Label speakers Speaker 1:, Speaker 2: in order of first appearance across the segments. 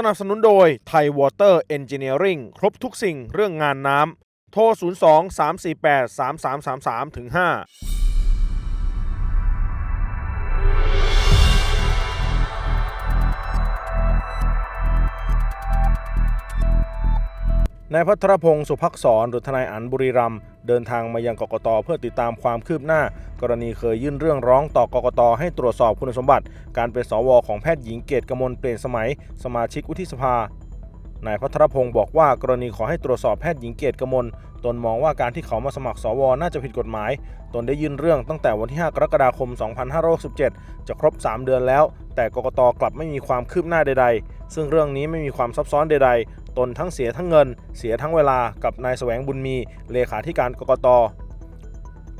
Speaker 1: สนับสนุนโดยไทยวอเตอร์เอนจิเนียริงครบทุกสิ่งเรื่องงานน้ำ โทร 02 348 3333ถึง5 นายพัทรพงศ์สุภักษรหรือทนายอันบุรีรัมเดินทางมายังกกตเพื่อติดตามความคืบหน้า กรณีเคยยื่นเรื่องร้องต่อกกตให้ตรวจสอบคุณสมบัติ การเป็นสวของแพทย์หญิงเกตกมลเปลี่ยนสมัย สมาชิกวุฒิสภานายพัทรพงศ์บอกว่ากรณีขอให้ตรวจสอบแพทย์หญิงเกตกมลตนมองว่าการที่เขามาสมัครสวน่าจะผิดกฎหมาย ตนได้ยื่นเรื่องตั้งแต่วันที่ 5 กรกฎาคม 2567 จะครบ 3 เดือนแล้ว แต่กกตกลับไม่มีความคืบหน้าใด ๆ ซึ่งเรื่องนี้ไม่มีความซับซ้อนใดๆ ตนทั้งเสียทั้งเงิน เสียทั้งเวลากับนายแสวงบุญมีเลขาธิการกกต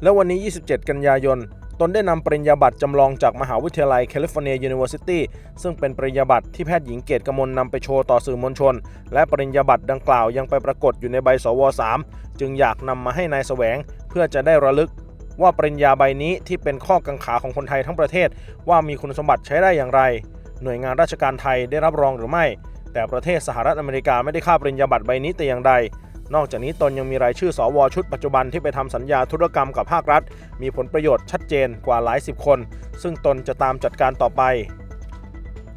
Speaker 1: และวันนี้ 27 กันยายนตนได้นำปริญญาบัตรจำลองจากมหาวิทยาลัยแคลิฟอร์เนียยูนิเวอร์ซิตี้ซึ่งเป็นปริญญาบัตรที่แพทย์หญิงเกตกมลนำไปโชว์ต่อสื่อมวลชน และปริญญาบัตรดังกล่าวยังไปปรากฏอยู่ในใบสว3จึงอยากนำมาให้นายแสวง เพื่อจะได้ระลึก ว่าปริญญาใบนี้ที่เป็นข้อกังขาของคนไทยทั้งประเทศ ว่ามีคุณสมบัติใช้ได้อย่างไร หน่วยงานราชการไทยได้รับรองหรือไม่ แต่ประเทศสหรัฐอเมริกาไม่ได้ค่าปริญญาบัตรใบนี้แต่อย่างใด นอกจากนี้ตนยังมีรายชื่อสวชุดปัจจุบันที่ไปทำสัญญาธุรกรรมกับภาครัฐ มีผลประโยชน์ชัดเจนกว่าหลายสิบคน ซึ่งตนจะตามจัดการต่อไป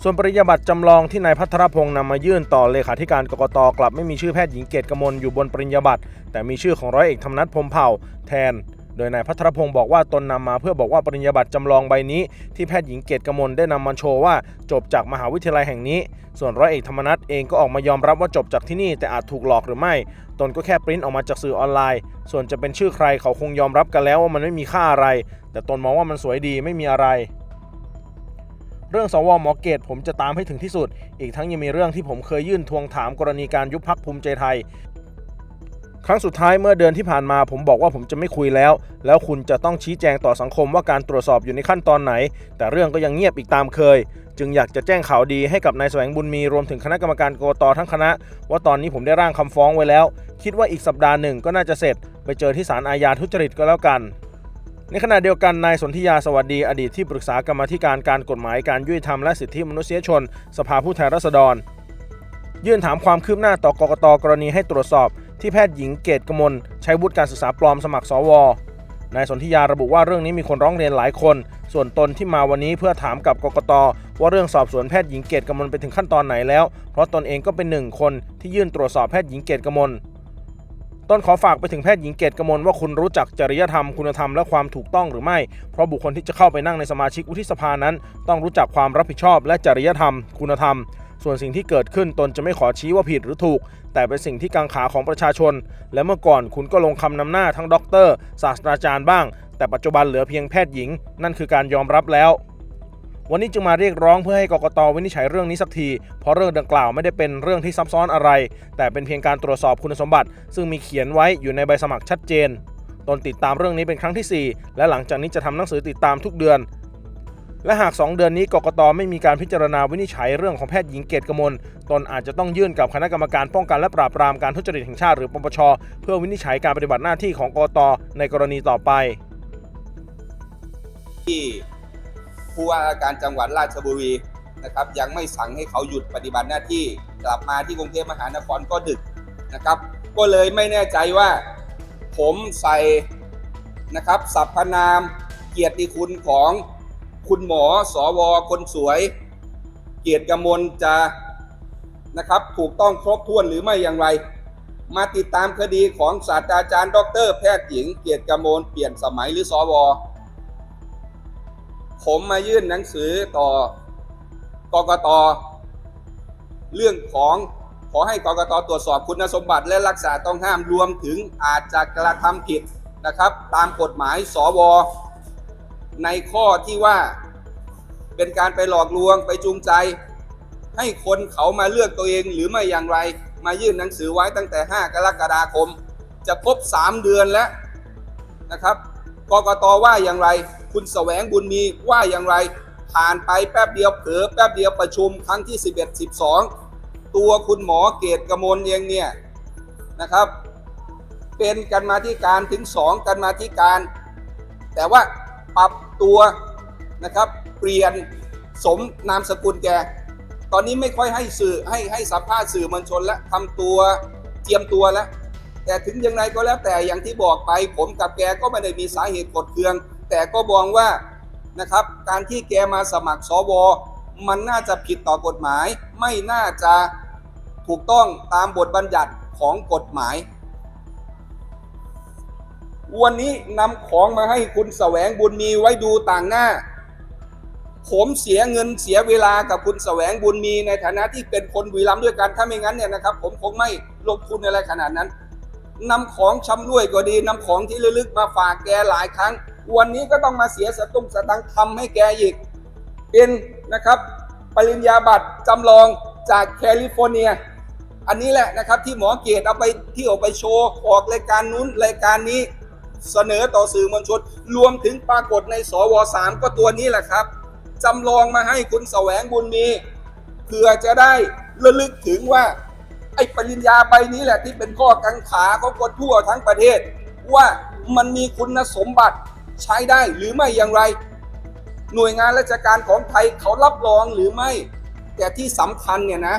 Speaker 1: ส่วนปริญญาบัตรจำลองที่นายพัทรพงศ์นำมายื่นต่อเลขาธิการกกตกลับไม่มีชื่อแพทย์หญิงเกตกมลอยู่บนปริญญาบัตรแต่มีชื่อของร้อยเอกธรรมนัฐพมเผ่าแทน ดยนายพัทรพงศ์บอกว่าตนนำมาเพื่อบอกว่าปริญญาบัตรจำลองใบนี้ ที่แพทย์หญิงเกตกมลได้นำมาโชว์ว่าจบจากมหาวิทยาลัยแห่งนี้ ส่วนร้อยเอกธรรมนัฐเองก็ออกมายอมรับว่าจบจากที่นี่แต่อาจถูกหลอกหรือไม่ ตนก็แค่ปริ้นออกมาจากสื่อออนไลน์ ส่วนจะเป็นชื่อใครเขาคงยอมรับกันแล้วว่ามันไม่มีค่าอะไร แต่ตนมองว่ามันสวยดีไม่มีอะไรเรื่องสวหมอเกตผมจะตามให้ถึงที่สุด อีกทั้งยังมีเรื่องที่ผมเคยยื่นทวงถามกรณีการยุบพักภูมิใจไทย ครั้งสุดท้ายเมื่อเดือนที่ผ่านมาผมบอกว่าผมจะไม่คุยแล้ว แล้วคุณจะต้องชี้แจงต่อสังคมว่าการตรวจสอบอยู่ในขั้นตอนไหน แต่เรื่องก็ยังเงียบอีกตามเคย จึงอยากจะแจ้งข่าวดีให้กับนายแสวงบุญมีรวมถึงคณะกรรมการกรกตทั้งคณะ ว่าตอนนี้ผมได้ร่างคำฟ้องไว้แล้ว คิดว่าอีกสัปดาห์หนึ่งก็น่าจะเสร็จ ไปเจอที่ศาลอาญาทุจริตก็แล้วกันในขณะเดียวกันนายสนธิยาสวัสดีอดีตที่ปรึกษากรรมธิการการกฎหมายการยุติธรรมและสิทธิมนุษยชน สภาผู้แทนราษฎร ยื่นถามความคืบหน้าต่อกกตกรณีให้ตรวจสอบ ที่แพทย์หญิงเกตกมลใช้วุฒิการศึกษาปลอมสมัครสวนายสนธิยาระบุว่าเรื่องนี้มีคนร้องเรียนหลายคน ส่วนตนที่มาวันนี้เพื่อถามกับกกต ว่าเรื่องสอบสวนแพทย์หญิงเกตกมลไปถึงขั้นตอนไหนแล้ว เพราะตนเองก็เป็นหนึ่งคนที่ยื่นตรวจสอบแพทย์หญิงเกตกมล ต้นขอฝากไปถึงแพทย์หญิงเกตกมลว่าคุณรู้จักจริยธรรมคุณธรรมและความถูกต้องหรือไม่ เพราะบุคคลที่จะเข้าไปนั่งในสมาชิกวุฒิสภานั้น ต้องรู้จักความรับผิดชอบและจริยธรรม คุณธรรม ส่วนสิ่งที่เกิดขึ้นตนจะไม่ขอชี้ว่าผิดหรือถูก แต่เป็นสิ่งที่กังขาของประชาชน และเมื่อก่อนคุณก็ลงคำนำหน้าทั้งด็อกเตอร์ศาสตราจารย์บ้าง แต่ปัจจุบันเหลือเพียงแพทย์หญิง นั่นคือการยอมรับแล้ว วันนี้จึงมาเรียกร้องเพื่อให้กกตวินิจฉัยเรื่องนี้สักที เพราะเรื่องดังกล่าวไม่ได้เป็นเรื่องที่ซับซ้อนอะไร แต่เป็นเพียงการตรวจสอบคุณสมบัติ ซึ่งมีเขียนไว้อยู่ในใบสมัครชัดเจน ตนติดตามเรื่องนี้เป็นครั้งที่ 4 และหลังจากนี้จะทำหนังสือติดตามทุกเดือน และหาก 2 เดือนนี้กกตไม่มีการพิจารณาวินิจฉัยเรื่องของแพทย์หญิงเกตกมล ตนอาจจะต้องยื่นกับคณะกรรมการป้องกันและปราบปรามการทุจริตแห่งชาติหรือปปช เพื่อวินิจฉัยการปฏิบัติหน้าที่ของกกตในกรณีต่อไป
Speaker 2: ที่ ผู้ว่าการจังหวัดราชบุรีนะครับยังไม่สั่งให้เขาหยุดปฏิบัติหน้าที่กลับมาที่กรุงเทพมหานครก็ดึกนะครับ ก็เลยไม่แน่ใจว่า ผมใส่นะครับสรรพนามเกียรติคุณของคุณหมอสวคนสวย เกียรติกมลจะนะครับถูกต้องครบถ้วนหรือไม่อย่างไร มาติดตามคดีของศาสตราจารย์ ดร แพทย์หญิง เกียรติกมลเปลี่ยนสมัยหรือสว ผมมายื่นหนังสือต่อกกตเรื่องของขอให้กกตตรวจสอบคุณสมบัติและรักษาต้องห้ามรวมถึงอาจจะกระทำผิดนะครับ ตามกฎหมายสว ในข้อที่ว่าเป็นการไปหลอกลวงไปจูงใจ ให้คนเขามาเลือกตัวเองหรือไม่อย่างไร มายื่นหนังสือไว้ตั้งแต่ 5 กรกฎาคม จะครบ 3 เดือนแล้วนะครับกกตว่าอย่างไร คุณแสวงบุญมีว่าอย่างไร ผ่านไปแป๊บเดียวเผลอแป๊บเดียวประชุมครั้งที่ 11 12 ตัวคุณหมอเกตกมลเองเนี่ยนะครับ เป็นกันมาที่การถึง 2 กันมาที่การ แต่ว่าปรับตัวนะครับ เปลี่ยนสมนามสกุลแก ตอนนี้ไม่ค่อยให้สื่อให้ให้สัมภาษณ์สื่อมวลชนและทำตัวเจียมตัวแล้วแต่ถึงยังไงก็แล้วแต่อย่างที่บอกไป ผมกับแกก็ไม่ได้มีสาเหตุกดเคือง แต่ก็มองว่านะครับ การที่แกมาสมัครสวมันน่าจะผิดต่อกฎหมาย ไม่น่าจะถูกต้องตามบทบัญญัติของกฎหมาย วันนี้นำของมาให้คุณแสวงบุญมีไว้ดูต่างหน้า ผมเสียเงินเสียเวลากับคุณแสวงบุญมีในฐานะที่เป็นคนบุรีรัมด้วยกันถ้าไม่งั้นเนี่ยนะครับ ผมคงไม่ลงทุนอะไรขนาดนั้นนำของชำร่วยก็ดีนำของที่ระลึกมาฝากแกหลายครั้ง วันนี้ก็ต้องมาเสียสตุ้งสตังทำให้แกอีก เป็นนะครับ ปริญญาบัตรจำลองจากแคลิฟอร์เนีย อันนี้แหละนะครับที่หมอเกตเอาไปที่ออกไปโชว์ออกรายการนู้นรายการนี้เสนอต่อสื่อมวลชน รวมถึงปรากฏในสวสามก็ตัวนี้แหละครับจำลองมาให้คุณแสวงบุญมีเพื่อจะได้ระลึกถึงว่า ไอ้ปริญญาใบนี้แหละที่เป็นข้อกังขาของคนทั่วทั้งประเทศ ว่ามันมีคุณสมบัติ ใช้ได้หรือไม่อย่างไร หน่วยงานราชการของไทยเขารับรองหรือไม่ แต่ที่สำคัญเนี่ยนะ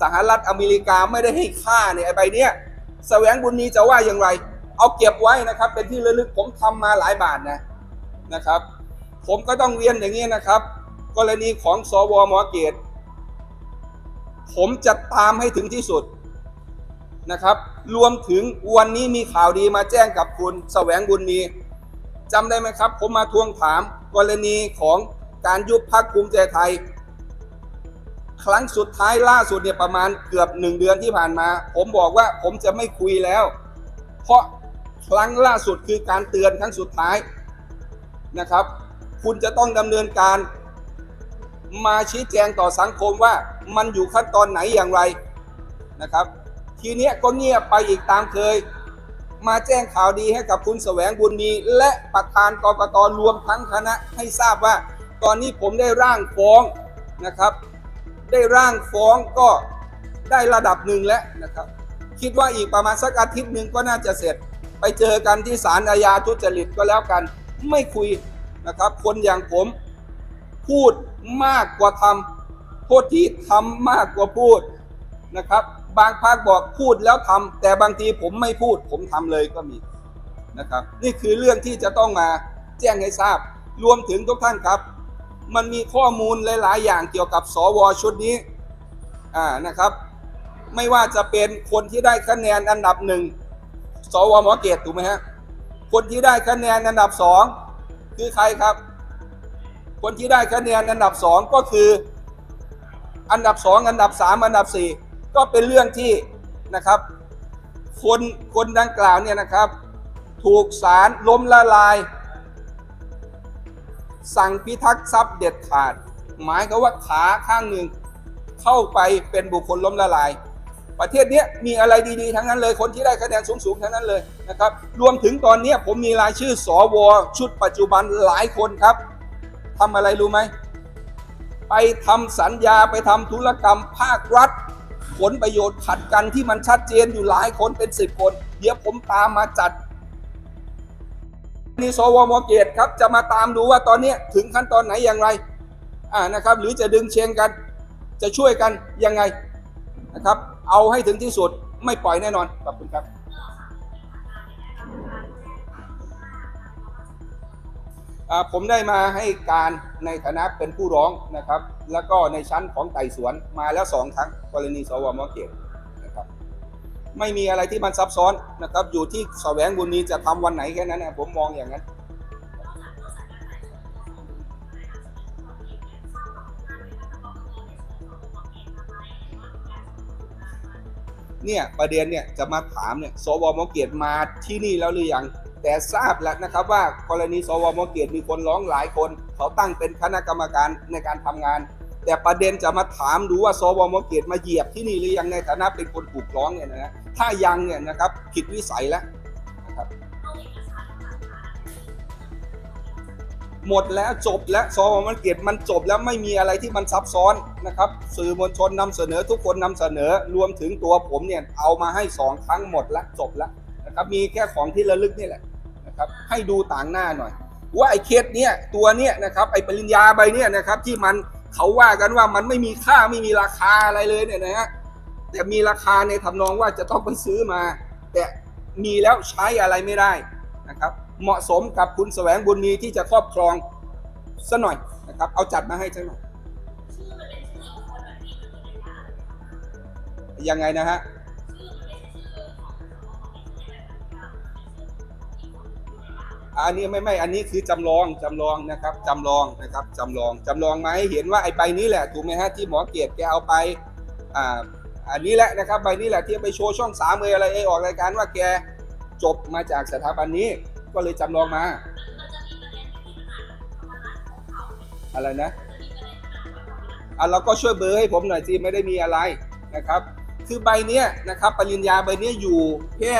Speaker 2: สหรัฐอเมริกาไม่ได้ให้ค่าเนี่ยไอ้ใบเนี้ยแสวงบุญมีจะว่าอย่างไร เอาเก็บไว้นะครับ เป็นที่ระลึกผมทำมาหลายบาทนะนะครับ ผมก็ต้องเรียนอย่างนี้นะครับ กรณีของสวหมอเกต ผมจะตามให้ถึงที่สุดนะครับ รวมถึงวันนี้มีข่าวดีมาแจ้งกับคุณแสวงบุญมี จำได้ไหมครับ ผมมาทวงถามกรณีของการยุบพักภูมิใจไทย ครั้งสุดท้ายล่าสุดเนี่ยประมาณเกือบหนึ่งเดือนที่ผ่านมา ผมบอกว่าผมจะไม่คุยแล้ว เพราะครั้งล่าสุดคือการเตือนครั้งสุดท้ายนะครับ คุณจะต้องดำเนินการมาชี้แจงต่อสังคมว่ามันอยู่ขั้นตอนไหนอย่างไรนะครับ ทีเนี้ยก็เงียบไปอีกตามเคย มาแจ้งข่าวดีให้กับคุณแสวงบุญมี และประธานกรกตรวมทั้งคณะให้ทราบว่า ตอนนี้ผมได้ร่างฟ้องนะครับ ได้ร่างฟ้องก็ได้ระดับหนึ่งแล้วนะครับ คิดว่าอีกประมาณสักอาทิตย์หนึ่งก็น่าจะเสร็จ ไปเจอกันที่ศาลอาญาทุจริตก็แล้วกัน ไม่คุยนะครับ คนอย่างผมพูดมากกว่าทำโทษที่ทำมากกว่าพูดนะครับ บางภาคบอกพูดแล้วทำแต่บางทีผมไม่พูด ผมทำเลยก็มีนะครับ นี่คือเรื่องที่จะต้องมาแจ้งให้ทราบ รวมถึงทุกท่านครับ มันมีข้อมูลหลาย ๆ อย่างเกี่ยวกับสวชุดนี้อ่านะครับ ไม่ว่าจะเป็นคนที่ได้คะแนนอันดับหนึ่งสวหมอเกตถูกไหมฮะคนที่ได้คะแนนอันดับสองคือใครครับ คนที่ได้คะแนนอันดับสองก็คืออันดับสองอันดับสามอันดับสี่ ก็เป็นเรื่องที่นะครับ คนคนดังกล่าวเนี่ยนะครับ ถูกศาลล้มละลาย สั่งพิทักษ์ทรัพย์เด็ดขาด หมายก็ว่าขาข้างหนึ่งเข้าไปเป็นบุคคลล้มละลาย ประเทศเนี้ยมีอะไรดีๆ ทั้งนั้นเลย คนที่ได้คะแนนสูงๆทั้งนั้นเลยนะครับ รวมถึงตอนเนี้ยผมมีรายชื่อสวชุดปัจจุบันหลายคนครับทำอะไรรู้ไหมไปทำสัญญาไปทำธุรกรรมภาครัฐ ผลประโยชน์ขัดกันที่มันชัดเจนอยู่หลายคนเป็นสิบคน เดี๋ยวผมตามมาจัดนี่สวมเกตครับจะมาตามดูว่าตอนนี้ถึงขั้นตอนไหนอย่างไรอ่านะครับ หรือจะดึงเชงกัน จะช่วยกันยังไงนะครับ เอาให้ถึงที่สุดไม่ปล่อยแน่นอนขอบคุณครับ ผมได้มาให้การในฐานะเป็นผู้ร้องนะครับ แล้วก็ในชั้นของไต่สวนมาแล้วสองครั้งกรณีสวมเกตนะครับ ไม่มีอะไรที่มันซับซ้อนนะครับ อยู่ที่แสวงบุญมีจะทำวันไหนแค่นั้นนะผมมองอย่างนั้น เนี่ยประเด็นเนี่ยจะมาถามเนี่ยสวมเกียรติมาที่นี่แล้วหรือยัง แต่ทราบแล้วนะครับว่ากรณีสวมเกียรติมีคนร้องหลายคน เขาตั้งเป็นคณะกรรมการในการทำงาน แต่ประเด็นจะมาถามดูว่าสวมเกียรติมาเหยียบที่นี่หรือยังในฐานะเป็นคนถูกร้องเนี่ยนะถ้ายังเนี่ยนะครับผิดวิสัยแล้วนะครับหมดแล้วจบแล้วสวมันเกียรติมันจบแล้วไม่มีอะไรที่มันซับซ้อนนะครับ สื่อมวลชนนำเสนอทุกคนนำเสนอรวมถึงตัวผมเนี่ยเอามาให้สองครั้งหมดแล้วจบแล้วนะครับมีแค่ของที่ระลึกนี่แหละ นะครับ ให้ดูต่างหน้าหน่อย ว่าไอ้เคสเนี่ยตัวเนี่ยนะครับไอ้ปริญญาใบเนี่ยนะครับ ที่มันเขาว่ากันว่ามันไม่มีค่าไม่มีราคาอะไรเลยเนี่ยนะฮะแต่มีราคาในทำนองว่าจะต้องไปซื้อมา แต่มีแล้วใช้อะไรไม่ได้นะครับ เหมาะสมกับคุณแสวงบุญมีที่จะครอบครองซะหน่อยนะครับ เอาจัดมาให้ซะหน่อยยังไงนะฮะ อันนี้ไม่ไม่อันนี้คือจำลองจำลองนะครับจำลองนะครับจำลองจำลองมาให้เห็นว่าไอ้ใบนี้แหละถูกไหมฮะที่หมอเกียรติแกเอาไปอ่าอันนี้แหละนะครับใบนี้แหละที่ไปโชว์ช่องสามเอยอะไรเอออกรายการว่าแกจบมาจากสถาบันนี้ ก็เลยจำลองมาอะไรนะอะเราก็ช่วยเบอร์ให้ผมหน่อยสิไม่ได้มีอะไรนะครับ คือใบเนี้ยนะครับ ปริญญาใบเนี้ยอยู่แพร่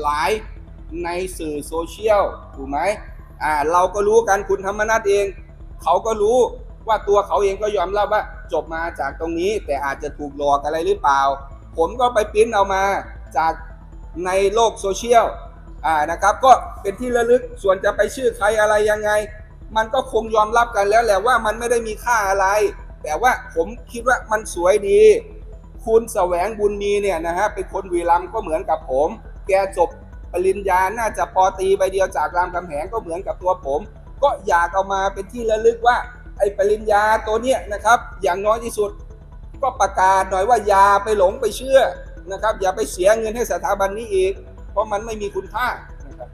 Speaker 2: หลาย ในสื่อโซเชียลถูกไหมอ่าเราก็รู้กันคุณธรรมนัฐเอง เขาก็รู้ว่าตัวเขาเองก็ยอมรับว่าจบมาจากตรงนี้ แต่อาจจะถูกหลอกอะไรหรือเปล่า ผมก็ไปปริ้นเอามาจากในโลกโซเชียลอ่านะครับก็เป็นที่ระลึกส่วนจะไปชื่อใครอะไรยังไง มันก็คงยอมรับกันแล้วแหละว่ามันไม่ได้มีค่าอะไร แต่ว่าผมคิดว่ามันสวยดี คุณแสวงบุญมีเนี่ยนะฮะเป็นคนวีรัมก็เหมือนกับผม แกจบ ปริญญาน่าจะปอตีใบเดียวจากรามคำแหงก็เหมือนกับตัวผม ก็อยากเอามาเป็นที่ระลึกว่าไอ้ปริญญาตัวเนี้ยนะครับ อย่างน้อยที่สุด ก็ประกาศหน่อยว่าอย่าไปหลงไปเชื่อนะครับ อย่าไปเสียเงินให้สถาบันนี้อีก เพราะมันไม่มีคุณค่านะครับ